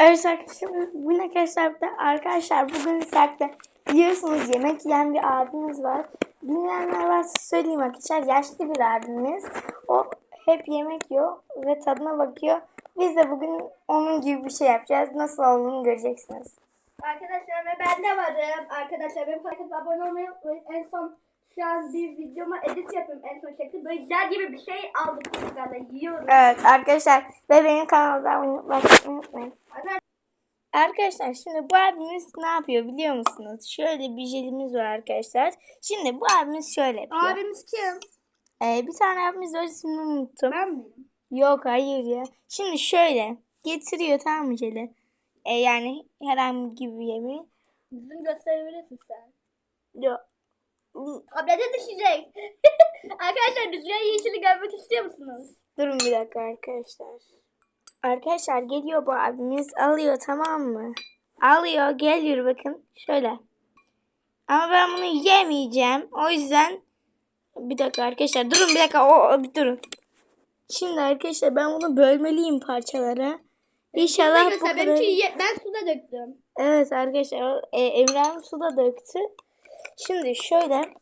Evet arkadaşlar bugün arkadaşlar arkadaşlar bugün Serk'te biliyorsunuz yemek yiyen bir abimiz var. Bilmeyenler varsa söyleyeyim arkadaşlar yaşlı bir abimiz. O hep yemek yiyor ve tadına bakıyor. Biz de bugün onun gibi bir şey yapacağız. Nasıl olduğunu göreceksiniz. Arkadaşlar ve ben de varım. Arkadaşlar benim kanalıma abone olmayı unutmayın. En son şu an bir videoma edit yapıyorum. En son şekilde böyle jel gibi bir şey aldık yiyoruz. Evet arkadaşlar ve benim kanalda abone olmayı unutmayın. Arkadaşlar şimdi bu abimiz ne yapıyor biliyor musunuz? Şöyle bir jelimiz var arkadaşlar. Şimdi bu abimiz şöyle yapıyor. abimiz kim? Ee, bir tane abimiz var ismini unuttum. Ben miyim? Yok hayır ya. Şimdi şöyle getiriyor tamam mı jeli? E, yani herhangi bir yemeği. Bizim gösterebilirsin sen. Yok. Tablete düşecek. Arkadaşlar rüzgar yeşili görmek istiyor musunuz? Durun bir dakika arkadaşlar. Arkadaşlar geliyor bu abimiz alıyor tamam mı? Alıyor geliyor bakın şöyle. Ama ben bunu yemeyeceğim. O yüzden bir dakika arkadaşlar durun bir dakika o, o bir durun. Şimdi arkadaşlar ben bunu bölmeliyim parçalara. İnşallah bu kadar. ye- ben suda döktüm. Evet arkadaşlar e, Emre'nin suda döktü. Şimdi şöyle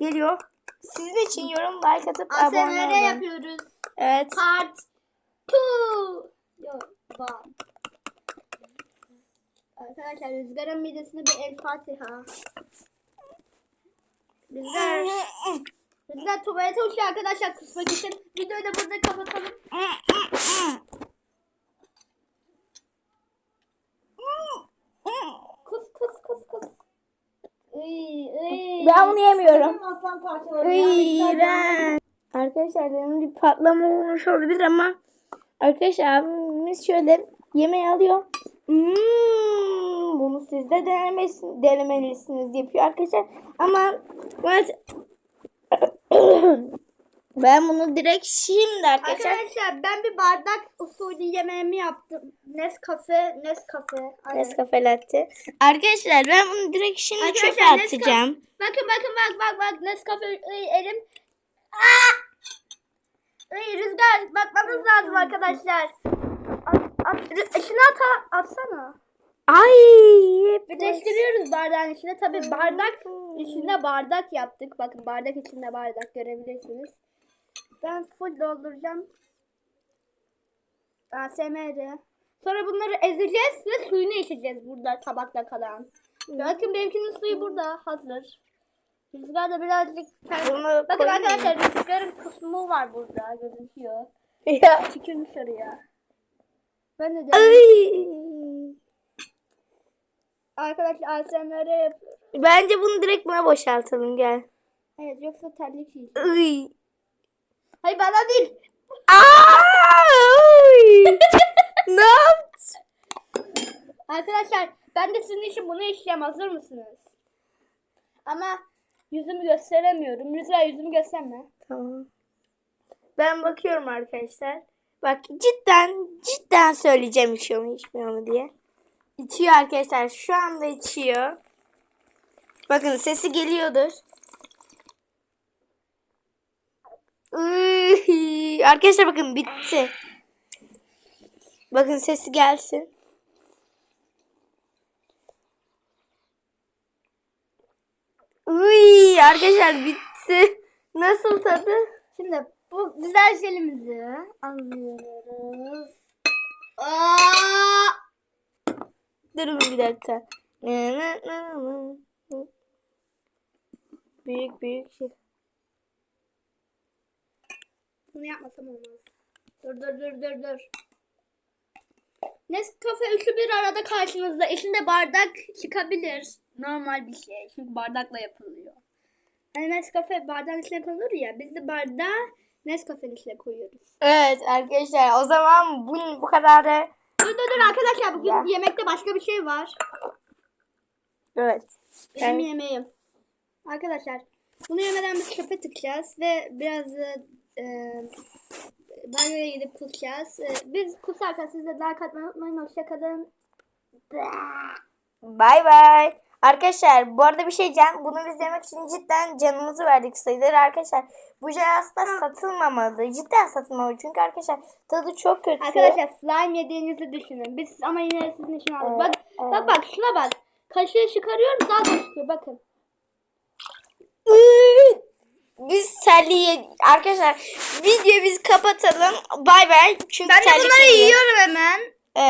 geliyor. Sizin için yorum like atıp abone ASMR olun. yapıyoruz. Evet. Part 2. Yok, bak. Arkadaşlar Rüzgar'ın midesinde bir el Fatiha. Rüzgar, Rüzgar tuvalete uçuyor arkadaşlar kusmak için. Videoyu da burada kapatalım. Kus kus kus kus. Iy, iy. Ben bunu yemiyorum. Aslan parçaları. İğrenç. Arkadaşlar benim bir patlama olmuş olabilir ama arkadaşlar abimiz şöyle yemeği alıyor. Hmm, bunu siz de denemesin, denemelisiniz yapıyor arkadaşlar. Ama ben bunu direkt şimdi arkadaşlar Arkadaşlar ben bir bardak usulü yemeğimi yaptım. Nescafe, Nescafe. Aynen. Nescafe latte. Arkadaşlar ben bunu direkt şimdi Arkadaşlar, çöpe Nescafe- atacağım. Bakın bakın bak bak bak Nescafe Iy, elim. Aa! Rüzgar bakmanız lazım arkadaşlar. At, at, içine at, atsana. Ay. Birleştiriyoruz bardağın içine. Tabi bardak içinde bardak yaptık. Bakın bardak içinde bardak görebilirsiniz. Ben full dolduracağım. ASMR. Sonra bunları ezeceğiz ve suyunu içeceğiz burada tabakta kalan. Bakın benimkinin suyu burada hazır. Rüzgar da birazcık Bunu Bakın koyayım arkadaşlar rüzgarın kısmı var burada gözüküyor. Ya. Tükürmüş oraya. Ben de dedim. Arkadaşlar ASMR yapıyorum. Bence bunu direkt buna boşaltalım gel. Evet yoksa terlik şey. Ay. Hayır bana değil. Ay. ne yaptın? Arkadaşlar ben de sizin için bunu işleyeceğim. Hazır mısınız? Ama yüzümü gösteremiyorum. Rüzgar yüzümü gösterme. Tamam. Ben bakıyorum arkadaşlar. Bak cidden cidden söyleyeceğim içiyor mu içmiyor mu diye. İçiyor arkadaşlar. Şu anda içiyor. Bakın sesi geliyordur. Iy, Arkadaşlar bakın bitti. Bakın sesi gelsin. Arkadaşlar bitti. Nasıl tadı? Şimdi bu güzel jelimizi alıyoruz. Aa! Durun bir dakika. Büyük büyük şey. Bunu yapmasam olmaz. Dur dur dur dur dur. Nescafe üçü bir arada karşınızda. İçinde bardak çıkabilir. Normal bir şey. Çünkü bardakla yapılıyor. Hani Nescafe bardağın içine konulur ya. Biz de bardağı Nescafe'nin içine koyuyoruz. Evet arkadaşlar o zaman bu, bu kadar da Dur dur dur arkadaşlar bugün Ya. yemekte başka bir şey var. evet. Benim Yani- yemeğim. Arkadaşlar bunu yemeden biz çöpe tıkacağız ve biraz e, banyoya gidip kusacağız. E, biz kusarken siz de like atmayı unutmayın. Hoşçakalın. Bay bay. Arkadaşlar bu arada bir şey diyeceğim. Bunu biz yemek için cidden canımızı verdik sayılır arkadaşlar. Bu jel aslında satılmamalı. Cidden satılmamalı. Çünkü arkadaşlar tadı çok kötü. Arkadaşlar slime yediğinizi düşünün. Biz ama yine de sizin için aldık. Bak evet. bak bak şuna bak. Kaşığı çıkarıyorum daha da çıkıyor bakın. Biz terliği arkadaşlar videoyu biz kapatalım. Bay bay. Çünkü terlik geliyor. yiyorum hemen.